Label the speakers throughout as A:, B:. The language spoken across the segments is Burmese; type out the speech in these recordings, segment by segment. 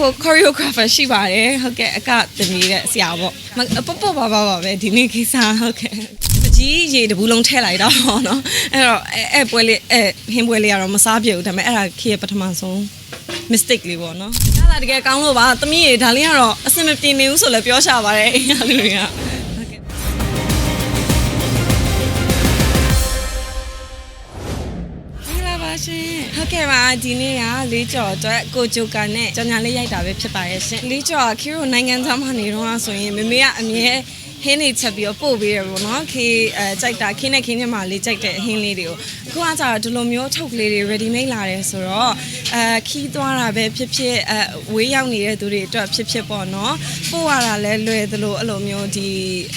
A: ဟို choreographer ရှိပါတယ်ဟုတ်ကဲ့အကသမီးတဲ့ဆရာပေါ့ပေါ့ပေါ့ပါပါပါပဲဒီနေ့ကိစ္စဟုတ်ကဲ့ပကြီးရေတဘူးလုံးထည့်လိုက်တော့နော်အဲ့တော့အဲ့ပွဲလေးအဲ့ဟင်းပွဲလေးကတော့မစားပြဘူးဒါပေမဲ့အဲ့ဒါခေရဲ့ပထမဆုံး mistake လေးပေါ့နော်အဲ့ဒါတကယ်ကောင်းလို့ပါသမီးရေဒါလေးကတော့အဆင်မပြေနေဘူးဆိုလည်းပြောရှာပါတယ်အဲ့လူတွေက ပါရှင်။ဟုတ်ကဲ့ပါဒီနေ့ကလေးကျော်အတွက်ကိုဂျိုကာနဲ့ကြောင်ညာလေးရိုက်တာပဲဖြစ်ပါရဲ့ရှင်။လေးကျော်ကခီရိုနိုင်ငံသားမှနေတော့ဆိုရင်မမေကအမြဲဟင်းနေချက်ပြီးတော့ပို့ပေးရပေါ့နော်ခေအဲကြိုက်တာခင်းနဲ့ခင်းညမလေးကြိုက်တဲ့ဟင်းလေးတွေကိုအခုကကျတော့ဒီလိုမျိုးထုတ်ကလေးတွေ ready made လာတယ်ဆိုတော့အဲခီးသွားတာပဲဖြစ်ဖြစ်အဲဝေးရောက်နေတဲ့သူတွေအတွက်ဖြစ်ဖြစ်ပေါ့နော်ပို့ရတာလည်းလွယ်သလိုအဲ့လိုမျိုးဒီ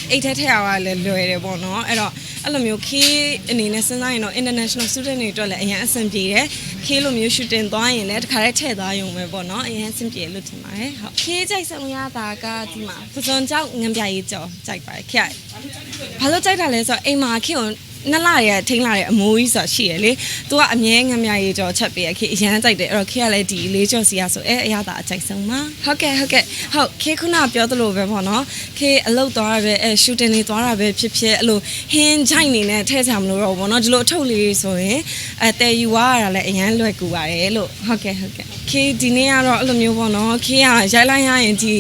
A: အိတ်ထက်ထက်ရတာလည်းလွယ်တယ်ပေါ့နော်အဲ့တော့ အဲ့လိုမျိုးခေးအနေနဲ့စဉ်းစားရင်တော့ international student တွေအတွက်လည်းအရင်အဆင်ပြေတယ်ခေးလိုမျိုး shooting သွားရင်လည်းတခါတည်းထည့်သွားရုံပဲပေါ့နော်အရင်အဆင်ပြေလို့ထင်ပါတယ်ဟုတ်ခေးကြိုက်ဆုံးရတာကဒီမှာပစွန်ကြောက်ငံပြရေးကြော်ကြိုက်ပါတယ်ခေတ်ဘာလို့ကြိုက်တာလဲဆိုတော့အိမ်မှာခေတ်ကို နှစ်လရဲ့ထိန်းလာတဲ့အမိုးကြီးဆိုတာရှိရလေ။ तू ကအမြဲငံမြရေးကြော်ချက်ပေးရခေအရန်ကြိုက်တယ်။အဲ့တော့ခေကလည်းဒီလေးကြော်စီရဆိုအဲအရသာအကြိုက်ဆုံးပါ။ဟုတ်ကဲ့ဟုတ်ကဲ့ဟုတ်ခေခုနပြောသလိုပဲပေါ့နော်။ခေအလုတ်သွားရပဲအဲ shooting လေးသွားတာပဲဖြစ်ဖြစ်အဲ့လိုဟင်းချိုက်နေနဲ့ထဲချာမလို့တော့ဘောနော်ဒီလိုအထုပ်လေးဆိုရင်အဲတဲယူရတာလည်းအရန်လွယ်ကူပါတယ်လို့ဟုတ်ကဲ့ဟုတ်ကဲ့ခေဒီနေ့ကတော့အဲ့လိုမျိုးပေါ့နော်ခေကရိုက်လိုက်ရရင်ဒီ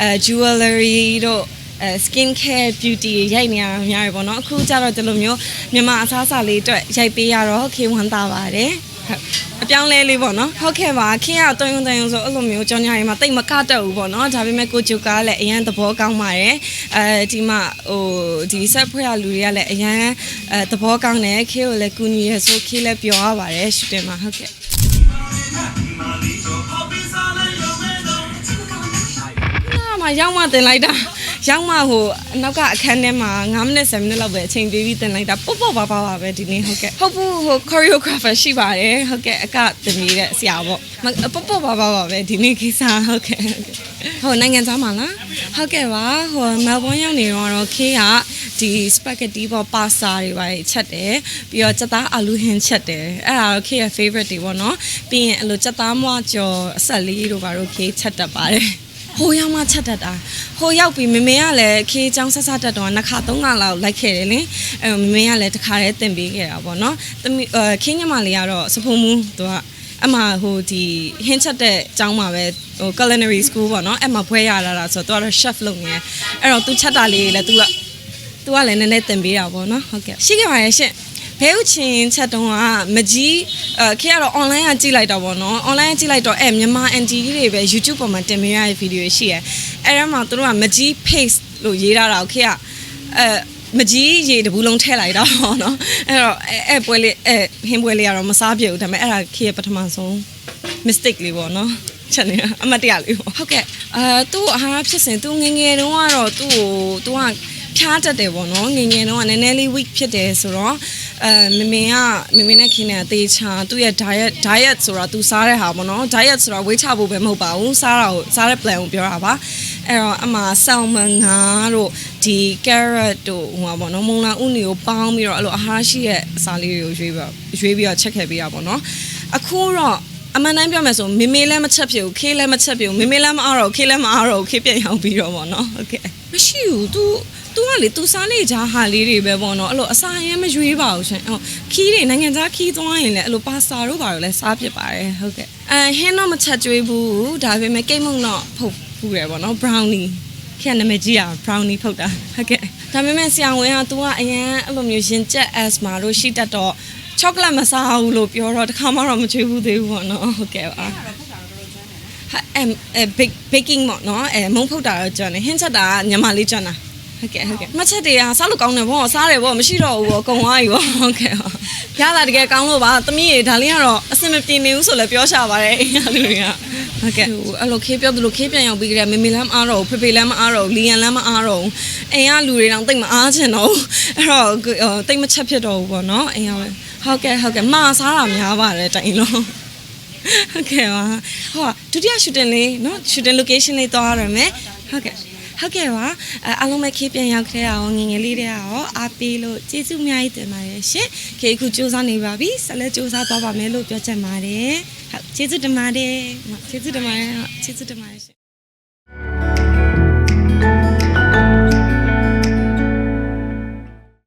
A: အဲ jewelry တို့ အဲ skin care beauty ရိုက်နေရတာများရပေါ့နော်အခုကျတော့ဒီလိုမျိုးမြန်မာအစားအစာလေးအတွက်ရိုက်ပေးရတော့ခေဝမ်းသာပါတယ်ဟုတ်အပြောင်းလဲလေးပေါ့နော်ဟုတ်ကဲ့ပါခေကတုံယုံတုံယုံဆိုအဲ့လိုမျိုးကြောင်ညာရီမှာတိတ်မကတက်ဘူးပေါ့နော်ဒါပေမဲ့ကိုဂျူကလည်းအရန်သဘောကောင်းပါတယ်အဲဒီမှာဟိုဒီဆက်ဖွဲ့ရလူတွေကလည်းအရန်အဲသဘောကောင်းတယ်ခေကိုလည်းကူညီရဆိုခေလည်းပြောရပါတယ်ရှူတင်မှာဟုတ်ကဲ့နားမှာရောက်မှတင်လိုက်တာ ရောက်မှဟိုအနောက်ကအခန်းထဲမှာ9မိနစ်10မိနစ်လောက်ပဲအချိန်ပေးပြီးတင်လိုက်တာပေါ့ပေါ့ပါပါပါပဲဒီနေ့ဟုတ်ကဲ့ဟုတ်ဘူးဟို choreographer ရှိပါတယ်ဟုတ်ကဲ့အကသမီးတဲ့ဆရာပေါ့မပေါ့ပေါ့ပါပါပါပဲဒီနေ့ကိစ္စဟုတ်ကဲ့ဟုတ်ကဲ့ဟိုနိုင်ငံသားမှာလားဟုတ်ကဲ့ပါဟိုမဲလ်ဘွန်းရောက်နေတော့ခေးကဒီ spaghetti ပေါ့ပါစာတွေပါချက်တယ်ပြီးတော့ချက်သားအာလူဟင်းချက်တယ်အဲ့ဒါတော့ခေးရဲ့ favorite တွေပေါ့နော်ပြီးရင်အဲ့လိုချက်သားမွားကြော်အဆက်လေးတို့ပါတော့ခေးချက်တတ်ပါတယ် ဟိုရောက်မှချက်တတ်တာဟိုရောက်ပြီးမမေကလည်းခေးချောင်းဆက်ဆက်တက်တော့နှစ်ခါသုံးခါလောက်လိုက်ခဲ့တယ်လေအဲမမေကလည်းတစ်ခါတည်းတင်ပေးခဲ့တာပေါ့နော်သမီးအဲခင်းညမလေးကတော့စဖုံမူသူကအမဟိုဒီဟင်းချက်တဲ့ကျောင်းမှာပဲဟို culinary school ပေါ့နော်အဲ့မှာဘွဲရလာတာဆိုတော့သူကတော့ chef လုပ်နေတယ်အဲ့တော့သူချက်တာလေးလည်းသူကသူကလည်းနည်းနည်းတင်ပေးတာပေါ့နော်ဟုတ်ကဲ့ရှိခဲ့ပါရဲ့ရှင့် ဘဲဥချင်းချက်တုံးကမကြီးအဲခေကတော့ online ကကြည့်လိုက်တော့ဗောနော် online ကကြည့်လိုက်တော့အဲမြန်မာ NG ကြီးတွေပဲ YouTube ပေါ်မှာတင်ပေးရတဲ့ဗီဒီယိုရှိရယ်အဲ့ဒါမှသူတို့ကမကြီး paste လို့ရေးထားတာကိုခေကအဲမကြီးရေတဘူးလုံးထည့်လိုက်တော့ဗောနော်အဲ့တော့အဲအဲပွဲလေးအဲဟင်းပွဲလေးကတော့မစားပြဘူးဒါပေမဲ့အဲ့ဒါခေရဲ့ပထမဆုံး mistake လေးပေါ့နော်ချက်နေတာအမတ်တရလေးပေါ့ဟုတ်ကဲ့အဲသူ့အာဟာရဖြစ်စဉ်သူငယ်ငယ်တုန်းကတော့သူ့ကိုသူက ဖြားတတ်တယ်ပေါ့နော်ငယ်ငယ်တုန်းကနည်းနည်းလေး weak ဖြစ်တယ်ဆိုတော့အဲမမေကမမေနဲ့ခင်တဲ့အသေးချာသူ့ရဲ့ diet diet ဆိုတော့သူစားတဲ့ဟာပေါ့နော် diet ဆိုတော့ weight ချဖို့ပဲမဟုတ်ပါဘူးစားတာကိုစားတဲ့ plan ကိုပြောတာပါအဲ့တော့အမှ salmon ငါတို့ဒီ carrot တို့ဟိုပါပေါ့နော်မုံလာဥနီကိုပေါင်းပြီးတော့အဲ့လိုအာဟာရရှိတဲ့အစာလေးတွေကိုရွေးပြီးတော့ရွေးပြီးတော့ချက်ခဲ့ပေးတာပေါ့နော်အခုတော့အမှန်တမ်းပြောမယ်ဆိုမေမေလည်းမချက်ဖြစ်ဘူးခေးလည်းမချက်ဖြစ်ဘူးမေမေလည်းမအားတော့ဘူးခေးလည်းမအားတော့ဘူးခေးပြန်ရောက်ပြီးတော့ပေါ့နော်ဟုတ်ကဲ့မရှိဘူး तू तू ကလေ तू စားနေကြဟာလေးတွေပဲပေါ့နော်အဲ့လိုအစာရင်မရွေးပါဘူးရှင်ဟုတ်ခီးတွေနိုင်ငံခြားခီးသွားရင်လည်းအဲ့လိုပါစာတို့ပါတော့လည်းစားဖြစ်ပါတယ်ဟုတ်ကဲ့အဲဟင်းတော့မချက်ကျွေးဘူးဒါပေမဲ့ကိတ်မုံတော့ဖုတ်ဖူးတယ်ပေါ့နော် brownie ခေတ်နာမည်ကြီးอ่ะ brownie ဖုတ်တာဟုတ်ကဲ့ဒါပေမဲ့ဆရာဝန်က तू ကအရင်အဲ့လိုမျိုးရင်ကျက် asthma လို့ရှိတတ်တော့ ချောကလက်မစားဘူးလို့ပြောတော့တခါမှတော့မချွေးဘူးသေးဘူးပေါ့နော်ဟုတ်ကဲ့ပါဟာအဲအဲ bake baking ပေါ့နော်အဲမုံဖုတ်တာတော့ကျွမ်းတယ်ဟင်းချက်တာကညီမလေးကျွမ်းတာ ဟုတ်ကဲ့ဟုတ်ကဲ့မချက်တွေကစားလို့ကောင်းတယ်ဗောစားတယ်ဗောမရှိတော့ဘူးဗောကုံသွားပြီဗောဟုတ်ကဲ့ပါရတာတကယ်ကောင်းလို့ပါသမီးရေဒါလေးကတော့အဆင်မပြေနေဘူးဆိုလည်းပြောရှာပါတယ်အိမ်ကလူတွေကဟုတ်ကဲ့အဲ့လိုခေးပြောသလိုခေးပြန်ရောက်ပြီးကြတယ်မေမေလည်းမအားတော့ဘူးဖေဖေလည်းမအားတော့ဘူးလီယန်လည်းမအားတော့ဘူးအိမ်ကလူတွေတောင်တိတ်မအားချင်တော့ဘူးအဲ့တော့တိတ်မချက်ဖြစ်တော့ဘူးဗောနော်အိမ်ကပဲ ဟုတ်ကဲ့ဟုတ်ကဲ့မာစားတာများပါတယ်တိုင်လုံးဟုတ်ကဲ့ပါဟောဒုတိယ shooting လေးเนาะ shooting location လေးသွားရမယ်ဟုတ်ကဲ့ ဟုတ်ကဲ့ပါအဲအားလုံးပဲခေပြန်ရောက်ခဲ့ရအောင်ငယ်ငယ်လေးတွေကရောအားပေးလို့ကျေးဇူးအများကြီးတင်ပါတယ်ရှင်ခေအခုစူးစမ်းနေပါပြီဆက်လက်စူးစမ်းသွားပါမယ်လို့ပြောချင်ပါတယ်ဟုတ်ကျေးဇူးတင်ပါတယ်ကျေးဇူးတင်ပါတယ်ဟုတ်ကျေးဇူးတင်ပါတယ်ရှင်